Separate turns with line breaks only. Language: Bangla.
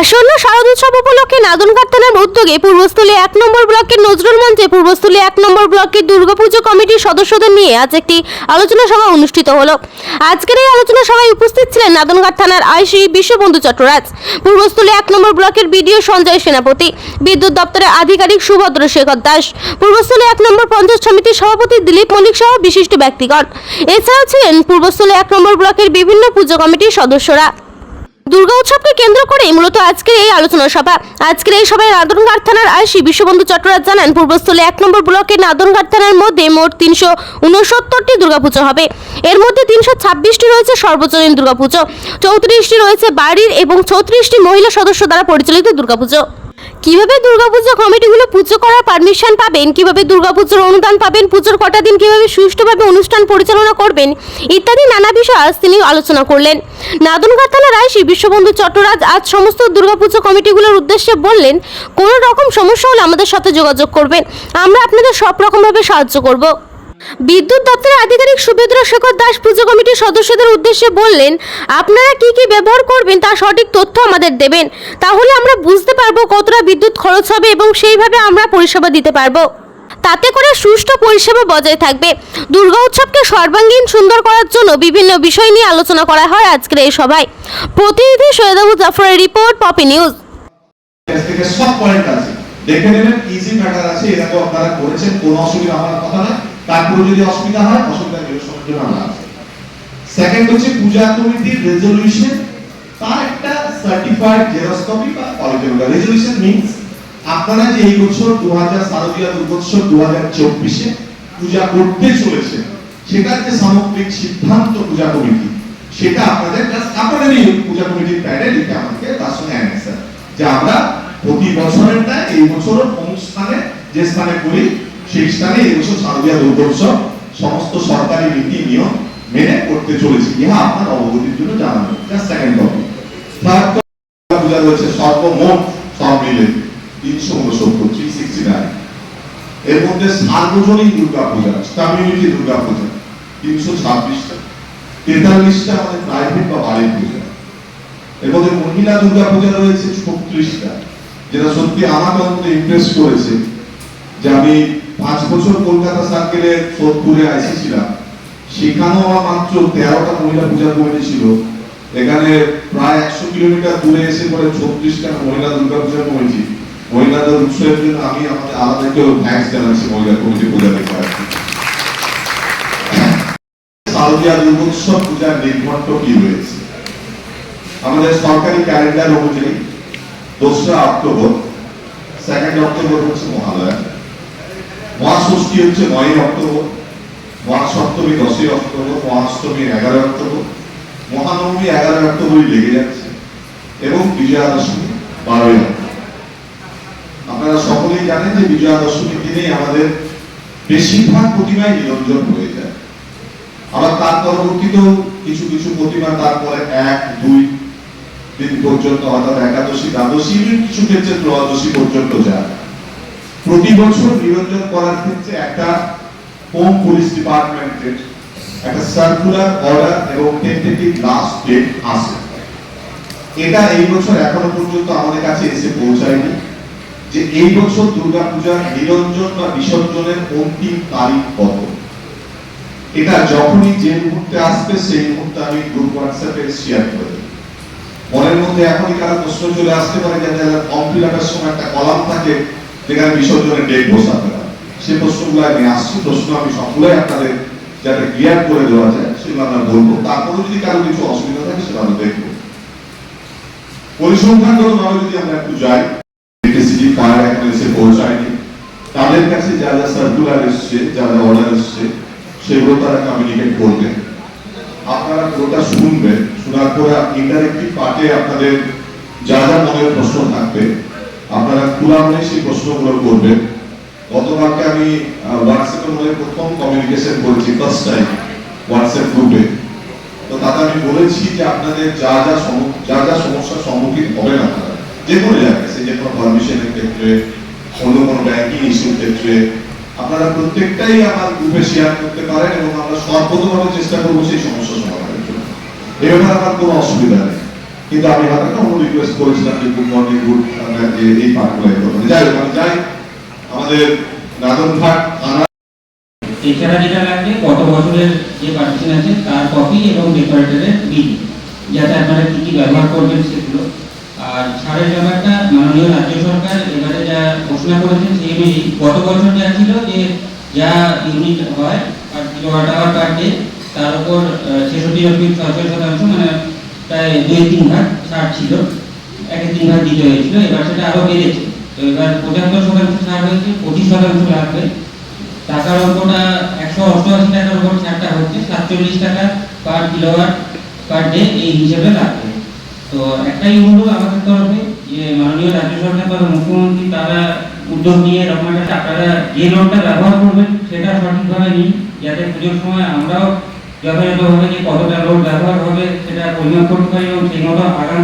আসন্ন শারদোৎসব উপলক্ষে নাদনঘাট থানার উদ্যোগে পূর্বস্থলী এক নম্বর ব্লকের নজরুল মঞ্চে পূর্বস্থলী এক নম্বর ব্লকের দুর্গাপুজো কমিটির সদস্যদের নিয়ে আজ একটি আলোচনা সভা অনুষ্ঠিত হলো। আজকের এই আলোচনা সভায় উপস্থিত ছিলেন নাদনঘাট থানার আইসি বিশ্ববন্ধু চট্টরাজ, পূর্বস্থলী এক নম্বর ব্লকের বিডিও সঞ্জয় সেনাপতি, বিদ্যুৎ দপ্তরের আধিকারিক সুভদ্র শেখর দাস, পূর্বস্থলী এক নম্বর পঞ্চায়েত সমিতির সভাপতি দিলীপ মল্লিক সহ বিশিষ্ট ব্যক্তিগণ। এছাড়াও ছিলেন পূর্বস্থলী এক নম্বর ব্লকের বিভিন্ন পুজো কমিটির সদস্যরা। দুর্গা উৎসবকে কেন্দ্র করে মূলত আজকের এই আলোচনা সভা। আজকের এই সভায় নাদনঘাট থানার আইসি বিশ্ববন্ধু চট্টরাজ জানান, পূর্বস্থলে এক নম্বর ব্লকের নাদনঘাট থানার মধ্যে মোট তিনশো উনসত্তরটি দুর্গাপুজো হবে। এর মধ্যে তিনশো ছাব্বিশটি রয়েছে সর্বজনীন দুর্গাপুজো, চৌত্রিশটি রয়েছে বাড়ির এবং চৌত্রিশটি মহিলা সদস্য দ্বারা পরিচালিত দুর্গাপুজো। কীভাবে দুর্গাপুজো কমিটিগুলো পুজো করার পারমিশন পাবেন? কীভাবে দুর্গাপুজোর অনুদান পাবেন? পুজোর কটা দিন কীভাবে সুষ্ঠুভাবে অনুষ্ঠান পরিচালনা করবেন? ইত্যাদি নানা বিষয় আজ তিনি আলোচনা করলেন। নাদনঘাট থানার আইসি বিশ্ববন্ধু চট্টরাজ আজ সমস্ত দুর্গাপুজো কমিটিগুলোর উদ্দেশ্যে বললেন, কোনো রকম সমস্যা হলে আমাদের সাথে যোগাযোগ করবেন। আমরা আপনাদের সব রকমভাবে সাহায্য করব। বিদ্যুৎ দপ্তরের আধিকারিক সুভদ্র শেখর দাস পুজো কমিটির সদস্যদের উদ্দেশ্যে বললেন, আপনারা কি কি ব্যবহার করবেন তার সঠিক তথ্য আমাদের দেবেন। তাহলে আমরা বুঝতে পারব কতটা বিদ্যুৎ খরচ হবে এবং সেইভাবে আমরা পরিষেবা দিতে পারব। তাতে করে সুষ্ঠু পরিষেবা বজায় থাকবে। দুর্গা উৎসবকে সর্বাঙ্গীন সুন্দর করার জন্য বিভিন্ন বিষয় নিয়ে আলোচনা করা হয় আজকের এই সভায়। প্রতিনিধি সৈয়দাবু জাফরের রিপোর্ট, পপি নিউজ।
দেখে নেবেন ইজি ম্যাটার আছে তো আপনারা করেছেন, কোনো অসুবিধা হওয়ার কথা না তারপরে যদি অসুবিধা হয়, অসুবিধা নিরসনের জন্য আমরা আছি। সেকেন্ড হচ্ছে পূজা কমিটির রেজলিউশন তার একটা সার্টিফাইড জেরক্স বা অরিজিনাল রেজলিউশন মিন্স আপনারা যে এই বছর 2000 শারদীয় দুর্গোৎসব 2024 এ পূজা করতে চলেছে সেটার যে সামগ্রিক সিদ্ধান্ত পূজা কমিটি, সেটা আপনাদের জাস্ট আপনাদেরই পূজা কমিটির প্যাডে লিখে আমাকে তার সঙ্গে অ্যান্সার যে আমরা প্রতি বছরেরটা এই বছর অনুষ্ঠানে যে স্থানে করি সেই স্থানে এই বছর দুর্গোৎসব সমস্ত সরকারি নীতি, নিয়ম মেনে করতে চলেছি। ইহা আপনার অবগতির জন্য জানানো। জাস্ট সেকেন্ড কপি থার্ড পূজা রয়েছে সর্বমোট সব মিলে তিনশো উনসত্তর থ্রি সিক্সটি নাইন এর মধ্যে সার্বজনীন দুর্গা পূজা কমিউনিটি দুর্গা পূজা তিনশো ছাব্বিশটা। তেতাল্লিশটা আমাদের প্রাইভেট বা বাড়ির পূজা। এর মধ্যে মহিলা দুর্গা পূজা রয়েছে ছত্রিশটা। যেটা সত্যি আমাকে অন্তত ইমপ্রেস করেছে যে আমি পাঁচ বছর কলকাতা সার্কেলে সোদপুরে আইসি ছিলাম। সেখানেও মাত্র তেরোটা মহিলা পূজা কমিটি ছিল। এখানে প্রায় একশো কিলোমিটার দূরে এসে পরে ছত্রিশটা মহিলা দুর্গা পূজা কমিটি। মহিলাদের উৎসবের জন্য আমি আমাদের আলাদা কেউ থ্যাঙ্কস জানাচ্ছি মহিলা কমিটি পূজা দুর্গোৎসব পূজার নির্ঘণ্ট কি রয়েছে? আমাদের সরকারি ক্যালেন্ডার অনুযায়ী দোসরা অক্টোবর সেকেন্ড অক্টোবর হচ্ছে মহালয়া। মহাষষ্ঠী হচ্ছে নয় অক্টোবর, মহাসপ্তমী দশই অক্টোবর, মহাষ্টমী এগারো অক্টোবর, মহানবমী এগারো অক্টোবরই লেগে যাচ্ছে এবং বিজয়া দশমী বারোই আপনারা সকলেই জানেন যে বিজয়া দশমীর দিনেই আমাদের বেশিরভাগ প্রতিমাই নিরঞ্জন হয়ে যায়। আবার তার পরবর্তীতেও কিছু কিছু প্রতিমা তারপরে এক, দুই দিন পর্যন্ত অর্থাৎ একাদশী দ্বাদশী কিছু ক্ষেত্রে ত্রয়োদশী পর্যন্ত যায়। প্রতি বছর নিরঞ্জন করার ক্ষেত্রে একটা হোম পুলিশ ডিপার্টমেন্টের একটা সার্কুলার অর্ডার এবং টেন্টেটিভ লাস্ট ডেট আসে। এটা এই বছর এখনও পর্যন্ত আমাদের কাছে এসে পৌঁছায়নি যে এই বছর দুর্গাপূজার নিরঞ্জন বা বিসর্জনের অন্তিম তারিখ কত। এটা যখনই যে মুহূর্তে আসবে, সেই মুহূর্তে আমি গ্রুপ হোয়াটসঅ্যাপে শেয়ার করে দেব। মনের মধ্যে এখনই কারও প্রশ্ন চলে আসতে পারে যে যারা ফর্ম সময় একটা কলাম থাকে যেখানে বিসর্জনের ডেট বসাতে হয়। সেই প্রশ্নগুলো আমি আসছি, প্রশ্ন আমি সবগুলোই আপনাদের যাতে ক্লিয়ার করে দেওয়া যায়, সেগুলো আমরা বলব। তারপরে যদি কারও কিছু অসুবিধা থাকে, সেটা আমরা দেখব। পরিসংখ্যানগতভাবে যদি আমরা একটু যাই ইলেকট্রিসিটি ফায়ার এখন এসে পৌঁছায়নি, তাদের কাছে যা যা সার্কুলার এসছে, যা যা অর্ডার এসছে, সেগুলো তারা কমিউনিকেট করবে। আপনারা পুরোটা শুনবেন, শোনার পরে ইন্টারেক্টিভ পার্টে আপনাদের যা যা মনের প্রশ্ন থাকবে আপনারা খোলা মনে সেই প্রশ্নগুলো করবেন। গতকালকে আমি হোয়াটসঅ্যাপের মধ্যে প্রথম কমিউনিকেশন করেছি ফার্স্ট টাইম হোয়াটসঅ্যাপ গ্রুপে তো তাতে আমি বলেছি যে আপনাদের যা যা যা যা সমস্যার সম্মুখীন হবেন আপনারা, যে কোনো জায়গায়, সে যে কোনো পারমিশনের ক্ষেত্রে, অন্য কোনো ব্যাংকিং ইস্যুর ক্ষেত্রে, আপনারা প্রত্যেকটাই আমার গ্রুপে শেয়ার করতে পারেন এবং আমরা সর্বতভাবে চেষ্টা করব সেই সমস্যা সমাধানের জন্য। এ আমার কোনো অসুবিধা নেই। কিন্তু আমি একটা অন্য রিকোয়েস্ট করেছিলাম যে গুড মর্নিং গুড যে এই এই করবেন যাই হোক যাই। আমাদের নাদনঘাট থানা
এছাড়া যেটা লাগবে গত বছরের যে পার্টিশন আছে, তার কপি এবং ডেকোরেটরের বিল যাতে আপনারা কি কি ব্যবহার করবেন সেগুলো। আর ছাড়ের ব্যাপারটা মাননীয় রাজ্য সরকার এবারে যা ঘোষণা করেছেন, সেই অনুযায়ী গত বছর যা ছিল যে যা ইউনিট হয়, আর কিলোওয়াট আওয়ার পার ডে তার উপর ছেষট্টি ছয় ছয় শতাংশ মানে প্রায় দুই, তিন ছাড় ছিল। একে তিন দিতে হয়েছিল, এবার সেটা আরও বেড়েছে। তো এবার পঁচাত্তর শতাংশ ছাড় হয়েছে, পঁচিশ শতাংশ লাগবে টাকার অঙ্কটা একশো অষ্টআশি টাকার উপর ছাড়টা হচ্ছে, সাতচল্লিশ টাকা পার কিলোওয়াট পার ডে এই হিসেবে লাগবে তো একটাই অনুরোধ আমাদের তরফে, যে মাননীয় রাজ্য সরকার তথা মুখ্যমন্ত্রী তারা উদ্যোগ নিয়ে এরকম একটা আপনারা যে লোনটা ব্যবহার করবেন, সেটা সঠিকভাবে নিন, যাতে পুজোর সময় আমরাও যথাযথভাবে যে কতটা লোড ব্যবহার হবে সেটা পরিমাপ করতে পারি এবং সেই মতো আগাম